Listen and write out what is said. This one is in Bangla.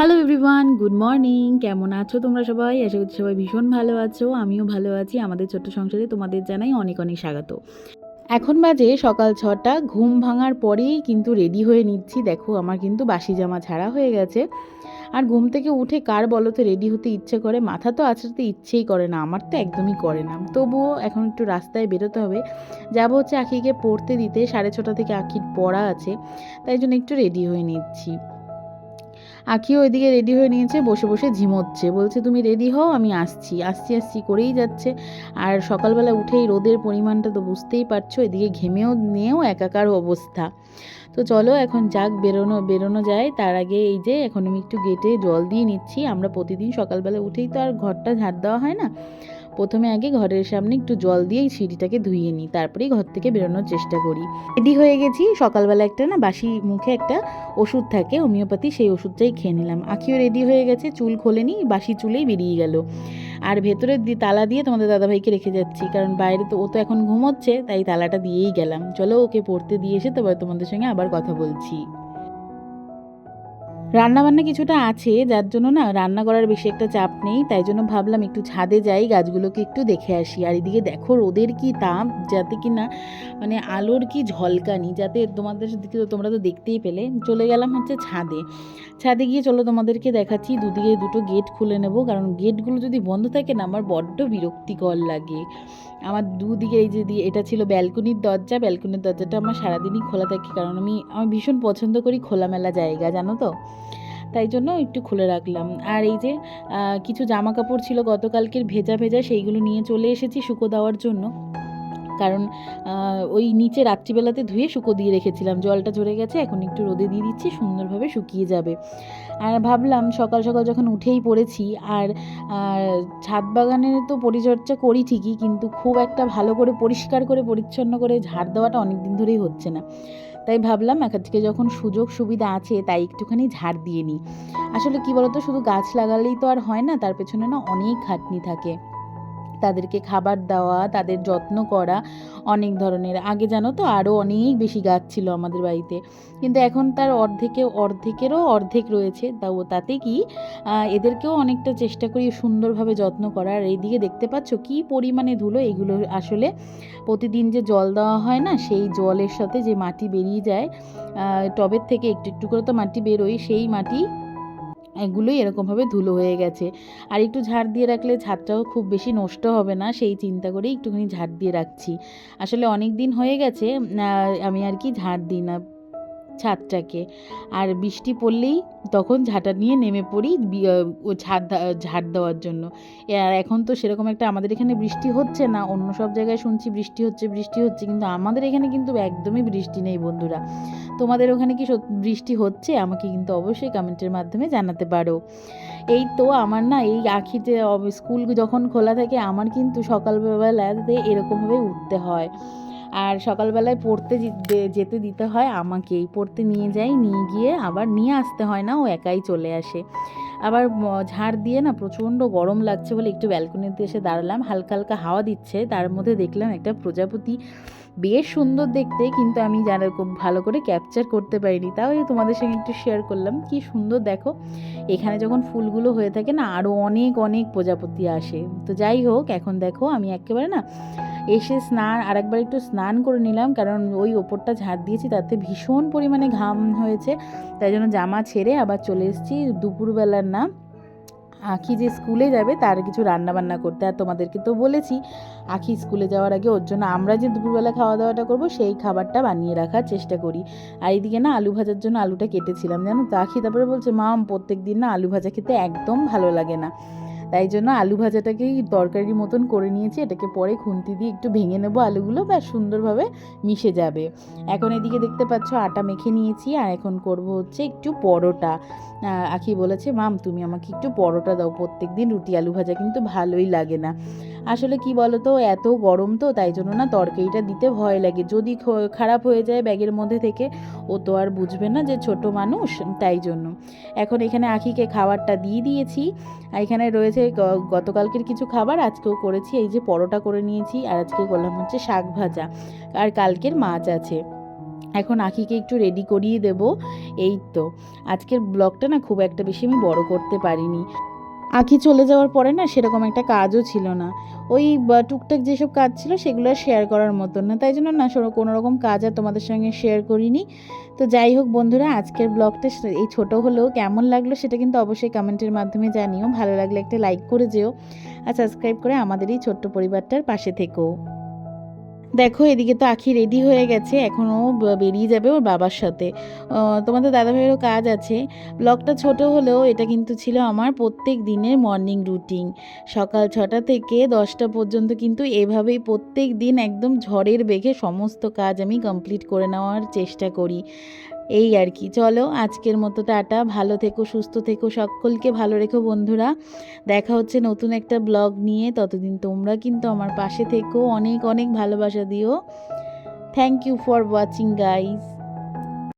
হ্যালো এভরিওয়ান গুড মর্নিং কেমন আছো তোমরা সবাই? আশা করছি সবাই ভীষণ ভালো আছো। আমিও ভালো আছি। আমাদের ছোট্ট সংসারে তোমাদের জানাই অনেক অনেক স্বাগত। এখন বাজে সকাল ছটা। ঘুম ভাঙার পরেই কিন্তু রেডি হয়ে নিচ্ছি। দেখো, আমার কিন্তু বাসি জামা ছাড়া হয়ে গেছে। আর ঘুম থেকে উঠে কার বলো তো রেডি হতে ইচ্ছে করে? মাথা তো আছড়াতে ইচ্ছেই করে না। আমার তো একদমই করে না। তবুও এখন একটু রাস্তায় বেরোতে হবে। যাব হচ্ছে আখিকে পড়তে দিতে। সাড়ে ছটা থেকে আখির পড়া আছে। তাই জন্য একটু রেডি হয়ে নিচ্ছি। আখিও ওইদিকে রেডি হয়ে নিয়েছে, বসে বসে ঝিমোচ্ছে। বলছে, তুমি রেডি হও, আমি আসছি। আসছি আসছি করেই যাচ্ছে। আর সকালবেলা উঠেই রোদের পরিমাণটা তো বুঝতেই পারছ, এদিকে ঘেমেও নিয়েও একাকার অবস্থা। তো চলো, এখন যাক, বেরোনো বেরোনো যায়। তার আগে এই যে, এখন আমি একটু গেটে জল দিয়ে নিচ্ছি। আমরা প্রতিদিন সকালবেলা উঠেই তো আর ঘরটা ঝাড় দেওয়া হয় না। প্রথমে আগে ঘরের সামনে একটু জল দিয়ে সিঁড়িটাকে ধুইয়ে নিই, তারপরেই ঘর থেকে বেরোনোর চেষ্টা করি। রেডি হয়ে গেছি, সকালবেলা একটা না বাসি মুখে একটা ওষুধ থাকে, হোমিওপ্যাথি সেই ওষুধটাই খেয়ে নিলাম। আখিও রেডি হয়ে গেছে, চুল খোলেনি বাসি চুলেই বেরিয়ে গেল। আর ভেতরে তালা দিয়ে তোমাদের দাদাভাইকে রেখে যাচ্ছি, কারণ বাইরে তো ও তো এখন ঘুমোচ্ছে, তাই তালাটা দিয়েই গেলাম। চলো ওকে পড়তে দিয়ে এসে তোমাদের সঙ্গে আবার কথা বলছি। রান্নাবান্না কিছুটা আছে, যার জন্য না রান্না করার বেশি একটা চাপ নেই, তাই জন্য ভাবলাম একটু ছাদে যাই, গাছগুলোকে একটু দেখে আসি। আর এদিকে দেখো রোদের কি তাপ, যাতে কি না মানে আলোর কি ঝলকানি যাতে তোমাদের দিকে তোমরা তো দেখতেই পেলে। চলে গেলাম হচ্ছে ছাদে। ছাদে গিয়ে চলো তোমাদেরকে দেখাচ্ছি, দুদিকে দুটো গেট খুলে নেব, কারণ গেটগুলো যদি বন্ধ থাকে না, আমার বড্ড বিরক্তিকর লাগে। আমার দুদিকে এই যে এটা ছিল ব্যালকনির দরজা, ব্যালকনির দরজাটা আমার সারাদিনই খোলা থাকে, কারণ আমি আমি ভীষণ পছন্দ করি খোলামেলা জায়গা, জানো তো? তাই জন্য একটু খুলে রাখলাম। আর এই যে কিছু জামা কাপড় ছিল গতকালকের ভেজা ভেজা, সেইগুলো নিয়ে চলে এসেছি শুকো দেওয়ার জন্য। কারণ ওই নিচে রাত্রিবেলাতে ধুয়ে শুকো দিয়ে রেখেছিলাম। জলটা ঝরে গেছে, এখন একটু রোদে দিয়ে দিচ্ছি, সুন্দরভাবে শুকিয়ে যাবে। আর ভাবলাম সকাল সকাল যখন উঠেই পড়েছি, আর ছাদ বাগানের তো পরিচর্যা করি ঠিকই, কিন্তু খুব একটা ভালো করে পরিষ্কার করে পরিচ্ছন্ন করে ঝাড় দেওয়াটা অনেক দিন ধরেই হচ্ছে না। তাই ভাবলাম এখান থেকে যখন সুযোগ সুবিধা আছে তাই একটুখানি ঝাড় দিয়ে নিই। আসলে কি বলতো, শুধু গাছ লাগালেই তো আর হয় না, তার পেছনে না অনেক খাটনি থাকে। তাদেরকে খাবার দেওয়া, তাদের যত্ন করা, অনেক ধরনের। আগে জানো তো আরও অনেক বেশি গাছ ছিল আমাদের বাড়িতে। কিন্তু এখন তার অর্ধেকে, অর্ধেকেরও অর্ধেক রয়েছে। তাও তাতে কি এদেরকেও অনেকটা চেষ্টা করি সুন্দরভাবে যত্ন করার। এইদিকে দেখতে পাচ্ছ কি পরিমাণে ধুলো। এগুলো আসলে প্রতিদিন যে জল দেওয়া হয় না, সেই জলের সাথে যে মাটি বেরিয়ে যায় টবের থেকে একটু একটু করে তো মাটি বেরোয়, সেই মাটি এগুলোই এরকমভাবে ধুলো হয়ে গেছে। আর একটু ঝাড় দিয়ে রাখলে ছাদটাও খুব বেশি নষ্ট হবে না, সেই চিন্তা করেই একটুখানি ঝাড় দিয়ে রাখছি। আসলে অনেক দিন হয়ে গেছে আমি আর কি ঝাড় দিই না। ছাদটাকে। আর বৃষ্টি পড়লেই তখন ঝাঁটা নিয়ে নেমে পড়ি ও ঝাড় দা- ঝাড় দেওয়ার জন্য। আর এখন তো সেরকম একটা আমাদের এখানে বৃষ্টি হচ্ছে না, অন্য সব জায়গায় শুনছি বৃষ্টি হচ্ছে বৃষ্টি হচ্ছে, কিন্তু আমাদের এখানে কিন্তু একদমই বৃষ্টি নেই বন্ধুরা। তোমাদের ওখানে কি বৃষ্টি হচ্ছে? আমাকে কিন্তু অবশ্যই কমেন্টের মাধ্যমে জানাতে পারো। এই তো আমার না এই আখিতে স্কুল যখন খোলা থাকে, আমার কিন্তু সকালবেলাতে এরকমভাবে উঠতে হয়। আর সকালবেলায় পড়তে যেতে দিতে হয় আমাকেই পড়তে নিয়ে যাই, নিয়ে গিয়ে আবার নিয়ে আসতে হয় না, ও একাই চলে আসে। আবার ঝাড় দিয়ে না প্রচণ্ড গরম লাগছে বলে একটু ব্যালকনিতে এসে দাঁড়ালাম। হালকা হালকা হাওয়া দিচ্ছে। তার মধ্যে দেখলাম একটা প্রজাপতি। বেশ সুন্দর দেখতে, কিন্তু আমি জানা, খুব ভালো করে ক্যাপচার করতে পারিনি। তাও তোমাদের সঙ্গে একটু শেয়ার করলাম। কি সুন্দর দেখো। এখানে যখন ফুলগুলো হয়ে থাকে না আরও অনেক অনেক প্রজাপতি আসে। তো যাই হোক, এখন দেখো আমি একেবারে না এসে স্নান, আরেকবার একটু স্নান করে নিলাম, কারণ ওই ওপরটা ঝাড় দিয়েছি, তাতে ভীষণ পরিমাণে ঘাম হয়েছে। তাই জন্য জামা ছেড়ে আবার চলে এসেছি দুপুরবেলার না। আখি যে স্কুলে যাবে, তার কিছু রান্না বান্না করতে। আর তোমাদেরকে তো বলেছি, আখি স্কুলে যাওয়ার আগে ওর জন্য আমরা যে দুপুরবেলা খাওয়া দাওয়াটা করব, সেই খাবারটা বানিয়ে রাখার চেষ্টা করি। আর এইদিকে না, আলু ভাজার জন্য আলুটা কেটেছিলাম, জানো তো? আখি তারপরে বলছে, মা প্রত্যেক দিন না আলু ভাজা খেতে একদম ভালো লাগে না। তাই জন্য আলু ভাজাটাকেই তরকারির মতন করে নিয়েছি। এটাকে পরে খুন্তি দিয়ে একটু ভেঙে নেব আলুগুলো, ব্যাস সুন্দরভাবে মিশে যাবে। এখন এদিকে দেখতে পাচ্ছ আটা মেখে নিয়েছি, আর এখন করব হচ্ছে একটু পরোটা। আখি বলেছে, মাম, তুমি আমাকে একটু পরোটা দাও প্রত্যেক দিন রুটি আলু ভাজা কিন্তু ভালোই লাগে না। আসলে কি বলো তো এত গরম তো, তাই জন্য না তরকারিটা দিতে ভয় লাগে। যদি খারাপ হয়ে যায় ব্যাগের মধ্যে থেকে, ও তো আর বুঝবে না যে ছোট মানুষ, তাই জন্য। এখন এখানে আখিকে খাবারটা দিয়ে দিয়েছি। আর এখানে রয়েছে গতকালকের কিছু খাবার, আজকেও করেছি। এই যে পরোটা করে নিয়েছি, আর আজকে করলাম হচ্ছে শাক ভাজা। আর কালকের মাছ আছে। এখন আখিকে একটু রেডি করিয়ে দেব। এই তো। আজকের ব্লগটা না খুব একটা বেশি আমি বড় করতে পারিনি। আখি চলে যাওয়ার পরে না সেরকম একটা কাজও ছিল না। ওই টুকটাক যেসব কাজ ছিল সেগুলো শেয়ার করার মতন না। তাই জন্য না কোনো রকম কাজ আর তোমাদের সঙ্গে শেয়ার করিনি। তো যাই হোক বন্ধুরা, আজকের ব্লগটা এই ছোট হলেও কেমন লাগল সেটা কিন্তু অবশ্যই কমেন্টের মাধ্যমে জানিও। ভালো লাগলে একটা লাইক করে যেও। আর সাবস্ক্রাইব করে আমাদের এই ছোট্ট পরিবারটার পাশে থেকো। দেখো, এদিকে তো আখি রেডি হয়ে গেছে এখনও বেরিয়ে যাবে ওর বাবার সাথে। তোমাদের দাদাভাইয়েরও কাজ আছে। ব্লগটা ছোট হলেও এটা কিন্তু ছিল আমার প্রত্যেক দিনের মর্নিং রুটিন সকাল ছটা থেকে দশটা পর্যন্ত কিন্তু এভাবেই প্রত্যেক দিন একদম ঝড়ের বেগে সমস্ত কাজ আমি কমপ্লিট করে নেওয়ার চেষ্টা করি। এই আর কি। চলো, আজকের মতো টাটা। ভালো থেকো, সুস্থ থেকো, সকলকে ভালো রেখো বন্ধুরা। দেখা হচ্ছে নতুন একটা ব্লগ নিয়ে। ততদিন তোমরা কিন্তু আমার পাশে থেকো। অনেক অনেক ভালোবাসা দিও। Thank you for watching guys